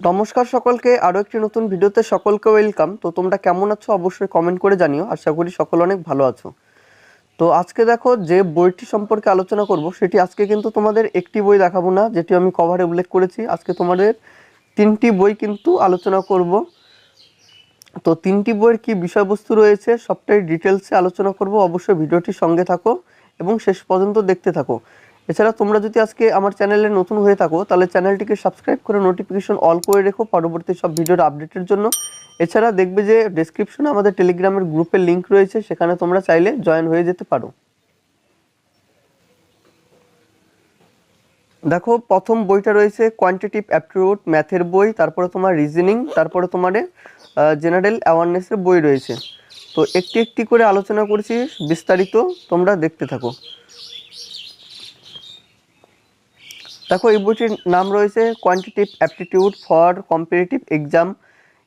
নমস্কার সকলকে আরও একটি নতুন ভিডিওতে সকলকে ওয়েলকাম তো তোমরা কেমন আছো অবশ্যই কমেন্ট করে জানিও, আশা করি সকল অনেক ভালো আছো। তো আজকে দেখো যে বইটি সম্পর্কে আলোচনা করব, সেটি আজকে কিন্তু তোমাদের একটি বই দেখাবো না, যেটি আমি কভারে উল্লেখ করেছি। আজকে তোমাদের তিনটি বই কিন্তু আলোচনা করব। তো তিনটি বইয়ের কি বিষয়বস্তু রয়েছে, সবটাই ডিটেলসে আলোচনা করব। অবশ্যই ভিডিওটির সঙ্গে থাকো এবং শেষ পর্যন্ত দেখতে থাকো। এছাড়া তোমরা যদি আজকে আমার চ্যানেলে নতুন হয়ে থাকো, তাহলে চ্যানেলটিকে সাবস্ক্রাইব করে নোটিফিকেশন অল করে রেখো পরবর্তী সব ভিডিওর আপডেটের জন্য। এছাড়া দেখবে যে ডেসক্রিপশনে আমাদের টেলিগ্রামের গ্রুপের লিঙ্ক রয়েছে, সেখানে তোমরা চাইলে জয়েন হয়ে যেতে পারো। দেখো, প্রথম বইটা রয়েছে কোয়ান্টিটিভ অ্যাপটিউড ম্যাথের বই, তারপরে তোমার রিজনিং তারপরে তোমার জেনারেল অ্যাওয়ারনেসের বই রয়েছে। তো একটি একটি করে আলোচনা করছি, বিস্তারিত তোমরা দেখতে থাকো। দেখো, এই বইটির নাম রয়েছে quantitative aptitude for competitive exam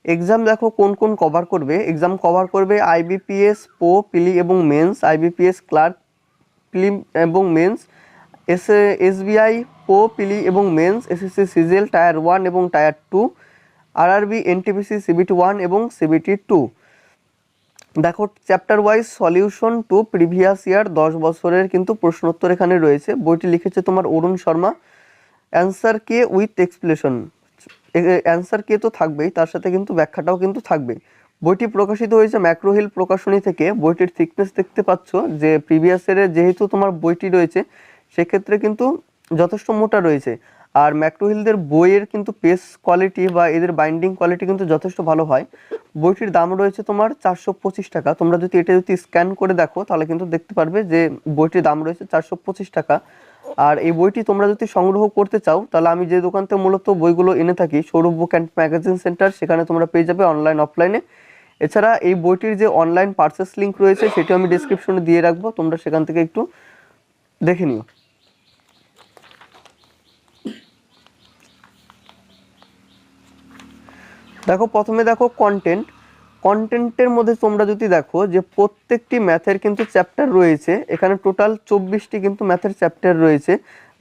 exam দেখো, কোন কোন কভার করবে? এক্সাম কভার করবে আইবিপিএস পো পিলি এবং মেন্স আইবিপিএস ক্লার্ক পিলি এবং মেন্স এস এসবিআই পো পিলি এবং mains SSC CGL tier one এবং tier two RRB NTPC CBT one এবং সিবিটি টু দেখো chapter wise solution to previous year দশ বছরের কিন্তু প্রশ্নোত্তর এখানে রয়েছে। বইটি লিখেছে তোমার Arun Sharma. Answer key with explanation? Answer key তো থাকবেই, তার সাথে কিন্তু ব্যাখ্যাটাও কিন্তু থাকবে বইটি প্রকাশিত হয়েছে ম্যাক্রোহিল প্রকাশনী থেকে, বইটির থিকনেস দেখতে পাচ্ছ, যে প্রিভিয়াস ইয়ারে যেহেতু তোমার বইটি রয়েছে, সেক্ষেত্রে কিন্তু যথেষ্ট মোটা রয়েছে। আর ম্যাক্রোহিলদের বইয়ের কিন্তু পেস কোয়ালিটি বা এদের বাইন্ডিং কোয়ালিটি কিন্তু যথেষ্ট ভালো হয়। বইটির দাম রয়েছে তোমার চারশো পঁচিশ টাকা। তোমরা যদি এটা যদি স্ক্যান করে দেখো, তাহলে কিন্তু দেখতে পারবে যে বইটির দাম রয়েছে চারশো পঁচিশ টাকা। আর এই বইটি তোমরা যদি সংগ্রহ করতে চাও, তাহলে আমি যে দোকান থেকে মূলত বইগুলো এনে থাকি Sourav book and magazine centre সেখানে তোমরা পেয়ে যাবে অনলাইন অফলাইনে এছাড়া এই বইটির যে অনলাইন পার্সেস লিঙ্ক রয়েছে সেটি আমি ডিসক্রিপশনে দিয়ে রাখব। তোমরা সেখান থেকে একটু দেখে নিও। দেখো, প্রথমে দেখো কন্টেন্ট কন্টেন্টের মধ্যে তোমরা যদি দেখো যে প্রত্যেকটি ম্যাথের কিন্তু চ্যাপ্টার রয়েছে, এখানে টোটাল চব্বিশটি কিন্তু ম্যাথের চ্যাপ্টার রয়েছে।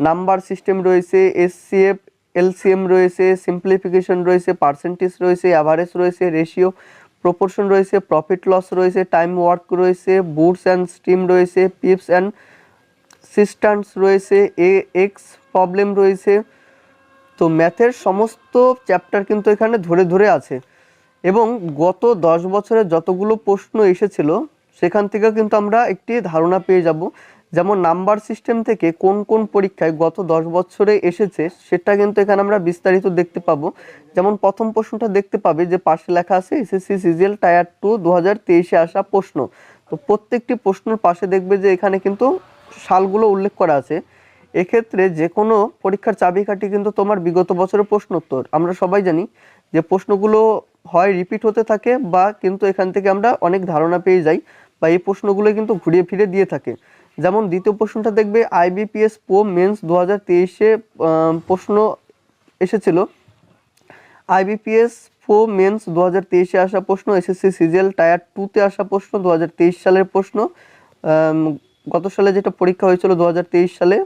নাম্বার সিস্টেম রয়েছে এসসিএফ এলসিএম রয়েছে সিম্পলিফিকেশন রয়েছে পার্সেন্টেজ রয়েছে অ্যাভারেজ রয়েছে রেশিও প্রপোর্শন রয়েছে প্রফিট লস রয়েছে টাইম ওয়ার্ক রয়েছে বুটস অ্যান্ড স্টিম রয়েছে পিপস অ্যান্ড সিস্টান্স রয়েছে এ এক্স প্রবলেম রয়েছে তো ম্যাথের সমস্ত চ্যাপ্টার কিন্তু এখানে ধরে ধরে আছে। এবং গত দশ বছরে যতগুলো প্রশ্ন এসেছিল, সেখান থেকে কিন্তু আমরা একটি ধারণা পেয়ে যাব। যেমন নাম্বার সিস্টেম থেকে কোন কোন পরীক্ষায় গত দশ বছরে এসেছে, সেটা কিন্তু এখানে আমরা বিস্তারিত দেখতে পাবো। যেমন প্রথম প্রশ্নটা দেখতে পাবে যে পাশে লেখা আছে, এসএসসি সিজিএল টায়ার টু দু হাজার তেইশে আসা প্রশ্ন। তো প্রত্যেকটি প্রশ্নের পাশে দেখবে যে এখানে কিন্তু সালগুলো উল্লেখ করা আছে। এক্ষেত্রে যে কোনো পরীক্ষার চাবিকাঠি কিন্তু তোমার বিগত বছরের প্রশ্নোত্তর। আমরা সবাই জানি যে প্রশ্নগুলো হয় রিপিট হতে থাকে বা কিন্তু এখান থেকে আমরা অনেক ধারণা পেয়ে যাই বা এই প্রশ্নগুলো কিন্তু ঘুরিয়ে ফিরে দিয়ে থাকে। যেমন দ্বিতীয় প্রশ্নটা দেখবে আইবিপিএস পো মেন্স দু হাজার তেইশে প্রশ্ন এসেছিল। আইবিপিএস ফো মেন্স দু হাজার তেইশে আসা প্রশ্ন এসএসসি সিজিএল টায়ার টুতে আসা প্রশ্ন দু সালের প্রশ্ন। গত সালে যেটা পরীক্ষা হয়েছিল দু হাজার তেইশ সালে।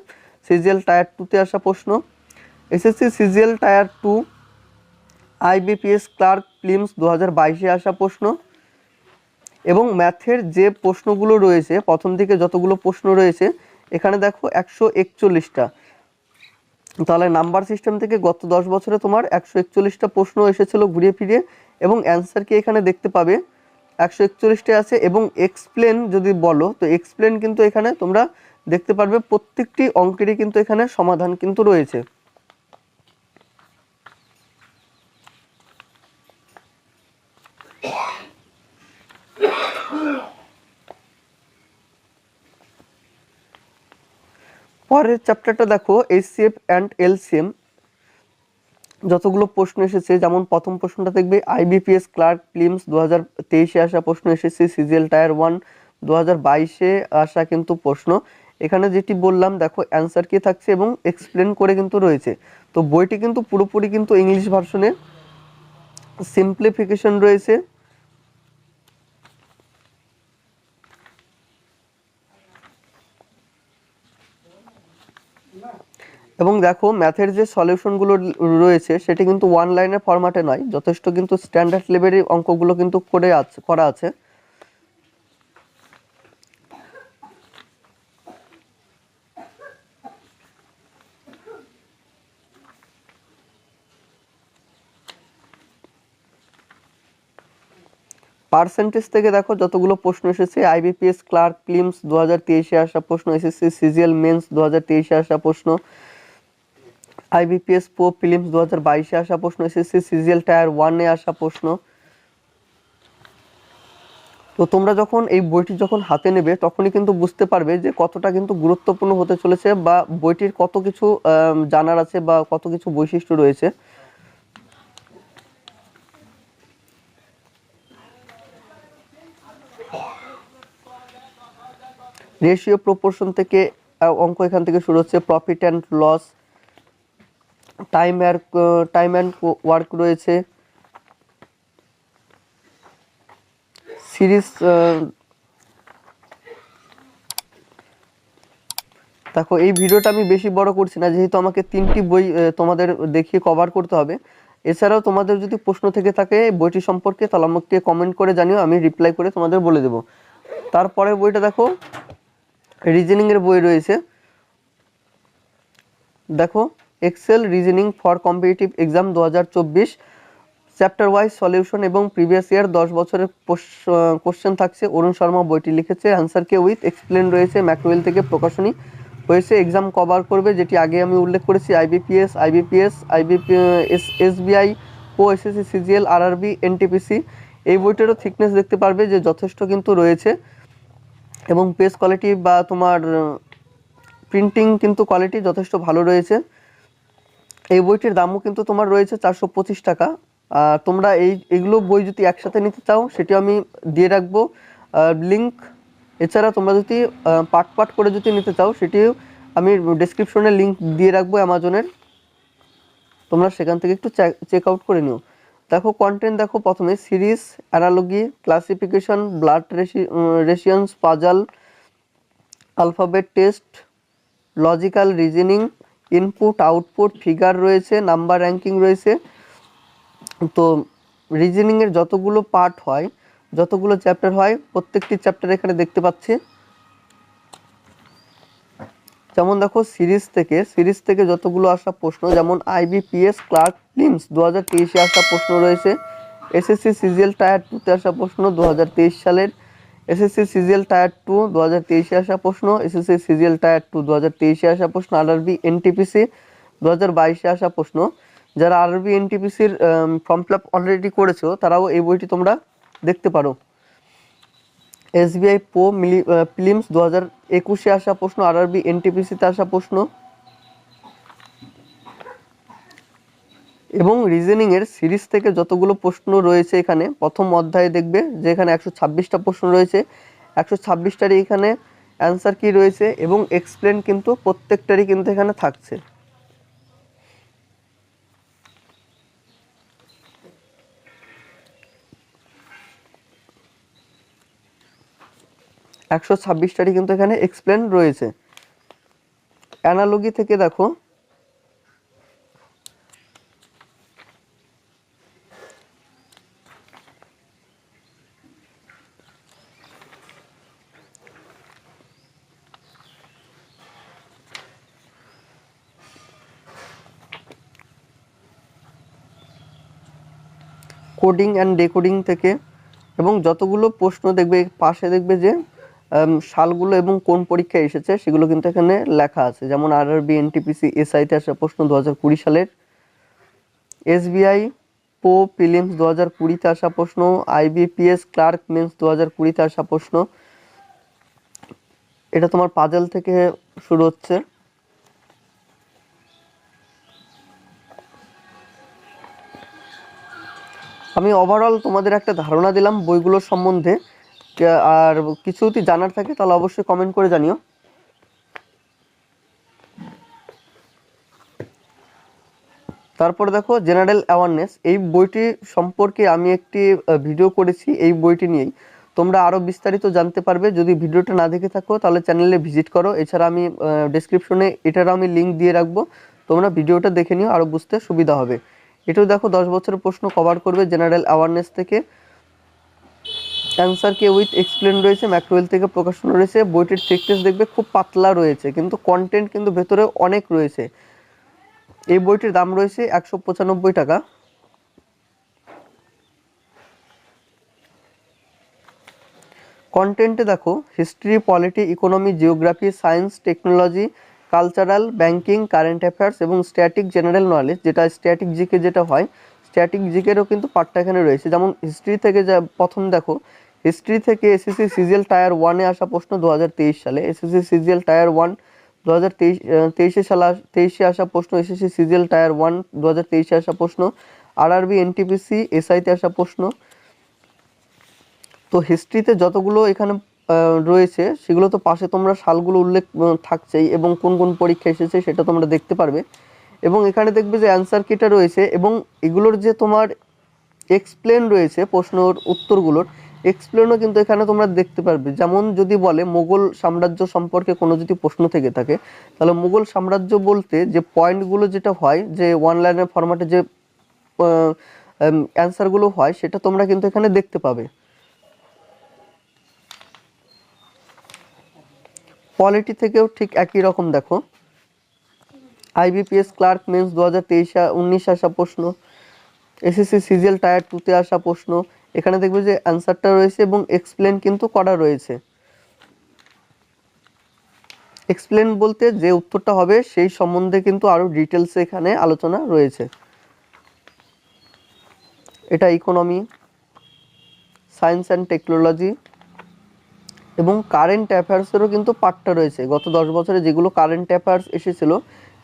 সিজিএল টায়ার টুতে আসা প্রশ্ন। SSC CGL tier two IBPS clerk films দু হাজার বাইশে আসা প্রশ্ন। এবং ম্যাথের যে প্রশ্নগুলো রয়েছে, প্রথম থেকে যতগুলো প্রশ্ন রয়েছে, এখানে দেখো একশো একচল্লিশটা। তাহলে নাম্বার সিস্টেম থেকে গত দশ বছরে তোমার একশো একচল্লিশটা প্রশ্ন এসেছিল ঘুরিয়ে ফিরিয়ে, এবং অ্যান্সার কি এখানে দেখতে পাবে? একশো একচল্লিশটা আছে, এবং এক্সপ্লেন যদি বলো, তো এক্সপ্লেন কিন্তু এখানে তোমরা দেখতে পারবে প্রত্যেকটি অঙ্কেরই কিন্তু এখানে সমাধান কিন্তু রয়েছে। পরের চ্যাপ্টারটা দেখো এইচসিএফ অ্যান্ড এলসিএম যতগুলো প্রশ্ন এসেছে, যেমন প্রথম প্রশ্নটা দেখবে আইবিপিএস ক্লার্ক ফিল্মস দু হাজার তেইশে আসা প্রশ্ন এসেছে সিজিএল টায়ার ওয়ান দু হাজার বাইশে আসা কিন্তু প্রশ্ন। এখানে যেটি বললাম, দেখো অ্যান্সার কি থাকছে এবং এক্সপ্লেন করে কিন্তু রয়েছে। তো বইটি কিন্তু পুরোপুরি কিন্তু ইংলিশ ভার্সনে সিম্পলিফিকেশন রয়েছে। এবং দেখো ম্যাথের যে সলিউশনগুলো রয়েছে, সেটি কিন্তু ওয়ান লাইনের ফরম্যাটে নয়। যথেষ্ট কিন্তু স্ট্যান্ডার্ড লেভেলের অঙ্কগুলো কিন্তু করে আছে, করা আছে। পার্সেন্টেজ থেকে দেখো যতগুলো প্রশ্ন এসেছে আইবিপিএস ক্লার্ক ক্লিমস দু হাজার তেইশে আসা প্রশ্ন এসএসসি সিজিএল মেন্স দু হাজার তেইশে আসা প্রশ্ন আইবিপিএস পো ফিলিমস দু হাজার বাইশে আসা প্রশ্ন এসএসসি সিজিএল টায়ার ওয়ানে আসা প্রশ্ন। তো তোমরা যখন এই বইটি যখন হাতে নেবে, তখনই কিন্তু বুঝতে পারবে যে কতটা কিন্তু গুরুত্বপূর্ণ হতে চলেছে বা বইটির কত কিছু জানার আছে বা কত কিছু বৈশিষ্ট্য রয়েছে। রেশিও প্রপোর্শন থেকে অঙ্ক এখান থেকে শুরু হচ্ছে profit and loss time uh time and work রয়েছে। সিরিজ দেখো, এই ভিডিওটা আমি বেশি বড় করছি না, যেহেতু আমাকে তিনটি বই তোমাদের দেখিয়ে কভার করতে হবে। এছাড়াও তোমাদের যদি প্রশ্ন থেকে থাকে বইটি সম্পর্কে, তাহলে আমাকে কমেন্ট করে জানিও, আমি রিপ্লাই করে তোমাদের বলে দেবো। তারপরে বইটা দেখো রিজনিং এর বই রয়েছে। দেখো Excel reasoning for competitive exam দু হাজার চব্বিশ চ্যাপ্টার ওয়াইজ সলিউশন এবং প্রিভিয়াস ইয়ার দশ বছরের কোশ্চেন থাকছে। অরুণ শর্মা বইটি লিখেছে। অ্যান্সারকে উইথ এক্সপ্লেন রয়েছে। ম্যাকওয়েল থেকে প্রকাশনী হয়েছে। এক্সাম কভার করবে, যেটি আগে আমি উল্লেখ করেছি। IBPS IBPS IBP S SBI ও এসএসসি সিজিএল আরআরবি এনটিপিসি এই বইটারও থিকনেস দেখতে পারবে যে যথেষ্ট কিন্তু রয়েছে। এবং পেজ কোয়ালিটি বা তোমার প্রিন্টিং কিন্তু কোয়ালিটি যথেষ্ট ভালো রয়েছে। এই বইটির দামও কিন্তু তোমার রয়েছে চারশো পঁচিশ টাকা। আর তোমরা এই এগুলো বই যদি একসাথে নিতে চাও সেটি আমি দিয়ে রাখব। লিঙ্ক এছাড়া তোমরা যদি আহ, পার্ট পার্ট করে যদি নিতে চাও সেটিও আমি ডেসক্রিপশনে লিঙ্ক দিয়ে রাখব অ্যামাজনের। তোমরা সেখান থেকে একটু চেক আউট করে নিও। দেখো কন্টেন্ট দেখো প্রথমে series, analogy, classification, blood relations, puzzle, alphabet test, logical reasoning, input, output, figure রয়েছে, নাম্বার র্যাঙ্কিং রয়েছে। তো রিজনিংয়ের যতগুলো পার্ট হয়, যতগুলো চ্যাপ্টার হয়, প্রত্যেকটি চ্যাপ্টার এখানে দেখতে পাচ্ছি। যেমন দেখো সিরিজ থেকে সিরিজ থেকে যতগুলো আসা প্রশ্ন, যেমন আইবিপিএস ক্লার্ক ফিল্মস দু হাজার তেইশে আসা প্রশ্ন রয়েছে। এসএসসি সিজিএল টায়ার টুতে আসা প্রশ্ন দু হাজার তেইশ সালের। এসএসসি সিজিএল টায়ার টু দু হাজার তেইশে আসা প্রশ্ন। এসএসসি সিজিএল টায়ার টু দু হাজার তেইশে আসা প্রশ্ন। আরআরবি এনটিপিসি দু হাজার বাইশে আসা প্রশ্ন। যারা আরআরবি এনটিপিসির ফর্ম ফিল আপ অলরেডি করেছ, তারাও এই বইটি তোমরা দেখতে পারো। এসবিআই পো মিলি ফিলিমস দু হাজার একুশে আসা প্রশ্ন, আরআরবি, এনটিপিসিতে আসা প্রশ্ন। এবং রিজনিং সিরিজ থেকে যতগুলো প্রশ্ন রয়েছে এখানে, প্রথম অধ্যায়ে দেখবে যে এখানে একশো ছাব্বিশটা প্রশ্ন রয়েছে। একশো ছাব্বিশটারই এখানে অ্যান্সার কি রয়েছে এবং এক্সপ্লেন কিন্তু প্রত্যেকটারই কিন্তু এখানে থাকছে। একশো ছাব্বিশটারই কিন্তু এখানে এক্সপ্লেন রয়েছে। অ্যানালগি থেকে দেখো। কোডিং অ্যান্ড ডেকোডিং থেকে এবং যতগুলো প্রশ্ন দেখবে, পাশে দেখবে যে সালগুলো এবং কোন পরীক্ষায় এসেছে সেগুলো কিন্তু এখানে লেখা আছে। যেমন আরআরবি এনটিপিসি এসআইতে আসা প্রশ্ন দু হাজার কুড়ি সালের। এসবিআই পো প্রিলিমস দু হাজার কুড়িতে আসা প্রশ্ন। আইবিপিএস ক্লার্ক মেন্স দু হাজার কুড়িতে আসা প্রশ্ন। এটা তোমার পাজল থেকে শুরু হচ্ছে। আমি ওভারঅল তোমাদের একটা ধারণা দিলাম বইগুলোর সম্বন্ধে। আর কিছু যদি জানার থাকে, তাহলে অবশ্যই কমেন্ট করে জানিও। তারপর দেখো জেনারেল অ্যাওয়ারনেস এই বইটি সম্পর্কে আমি একটি ভিডিও করেছি, এই বইটি নিয়েই। তোমরা আরও বিস্তারিত জানতে পারবে। যদি ভিডিওটা না দেখে থাকো, তাহলে চ্যানেলে ভিজিট করো। এছাড়া আমি ডেসক্রিপশনে এটারও আমি লিঙ্ক দিয়ে রাখব। তোমরা ভিডিওটা দেখে নিও আরও বুঝতে সুবিধা হবে। এটাও দেখো, দশ বছরের প্রশ্ন কভার করবে জেনারেল অ্যাওয়ারনেস থেকে। অ্যান্সার কে উইথ এক্সপ্লেন রয়েছে ম্যাক্রোয়েল থেকে প্রকাশনা রয়েছে, বইটির থিকনেস দেখবে খুব পাতলা রয়েছে, কিন্তু কন্টেন্ট কিন্তু ভেতরে অনেক রয়েছে। এই বইটির দাম রয়েছে একশো পঁচানব্বই টাকা। কন্টেন্টে দেখো history polity economy geography science technology cultural banking current affairs এবং স্ট্যাটিক জেনারেল নলেজ যেটা স্ট্যাটিক জিকে যেটা হয় স্ট্যাটিক জিকেরও কিন্তু পার্টটা এখানে রয়েছে। যেমন হিস্ট্রি থেকে যা প্রথম দেখো হিস্ট্রি থেকে এসএসসি সিজিএল টায়ার ওয়ানে আসা প্রশ্ন দুহাজার তেইশ সালে। এসএসসি সিজিএল টায়ার ওয়ান দু হাজার তেইশ সালে, তেইশে আসা প্রশ্ন এসএসসি সিজিএল টায়ার ওয়ান দু হাজার তেইশে আসা প্রশ্ন। আরআরবি এনটিপিসি এসআইতে আসা প্রশ্ন। তো হিস্ট্রিতে যতগুলো এখানে রয়েছে, সেগুলো তো পাশে তোমরা সালগুলো উল্লেখ থাকছেই এবং কোন কোন পরীক্ষা এসেছে সেটা তোমরা দেখতে পারবে। এবং এখানে দেখবে যে অ্যান্সার কিটা রয়েছে এবং এগুলোর যে তোমার এক্সপ্লেন রয়েছে প্রশ্নর উত্তরগুলোর এক্সপ্লেনও কিন্তু এখানে তোমরা দেখতে পারবে। যেমন যদি বলে, মোগল সাম্রাজ্য সম্পর্কে কোনো যদি প্রশ্ন থেকে থাকে, তাহলে মোগল সাম্রাজ্য বলতে যে পয়েন্টগুলো যেটা হয়, যে ওয়ান লাইনের ফরম্যাটে যে অ্যান্সারগুলো হয়, সেটা তোমরা কিন্তু এখানে দেখতে পাবে। পলিটি থেকেও ঠিক একই রকম, দেখো। আইবিপিএস ক্লার্ক মেন্স দু হাজার তেইশে, উনিশে আসা প্রশ্ন। এসএসসি সিজিএল টায়ার টুতে আসা প্রশ্ন। এখানে দেখবে যে অ্যান্সারটা রয়েছে এবং এক্সপ্লেন কিন্তু করা রয়েছে। এক্সপ্লেন বলতে যে উত্তরটা হবে সেই সম্বন্ধে কিন্তু আরও ডিটেলসে এখানে আলোচনা রয়েছে। এটা ইকোনমি সায়েন্স অ্যান্ড টেকনোলজি এবং কারেন্ট অ্যাফেয়ার্সেরও কিন্তু পার্টটা রয়েছে। গত দশ বছরে যেগুলো কারেন্ট অ্যাফেয়ার্স এসেছিল,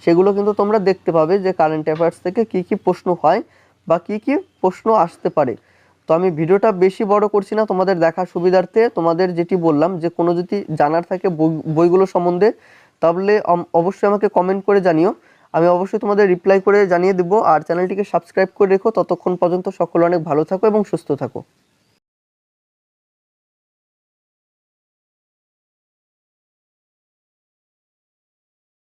সেগুলো কিন্তু তোমরা দেখতে পাবে যে কারেন্ট অ্যাফেয়ার্স থেকে কি কি প্রশ্ন হয় বা কি কি প্রশ্ন আসতে পারে। তো আমি ভিডিওটা বেশি বড় করছি না, তোমাদের দেখার সুবিধার্থে তোমাদের যেটি বললাম যে কোনো যদি জানার থাকে বই- বইগুলো সম্বন্ধে, তাহলে অবশ্যই আমাকে কমেন্ট করে জানিও। আমি অবশ্যই তোমাদের রিপ্লাই করে জানিয়ে দেবো, আর চ্যানেলটিকে সাবস্ক্রাইব করে রেখো। ততক্ষণ পর্যন্ত সকলে অনেক ভালো থাকো এবং সুস্থ থাকো।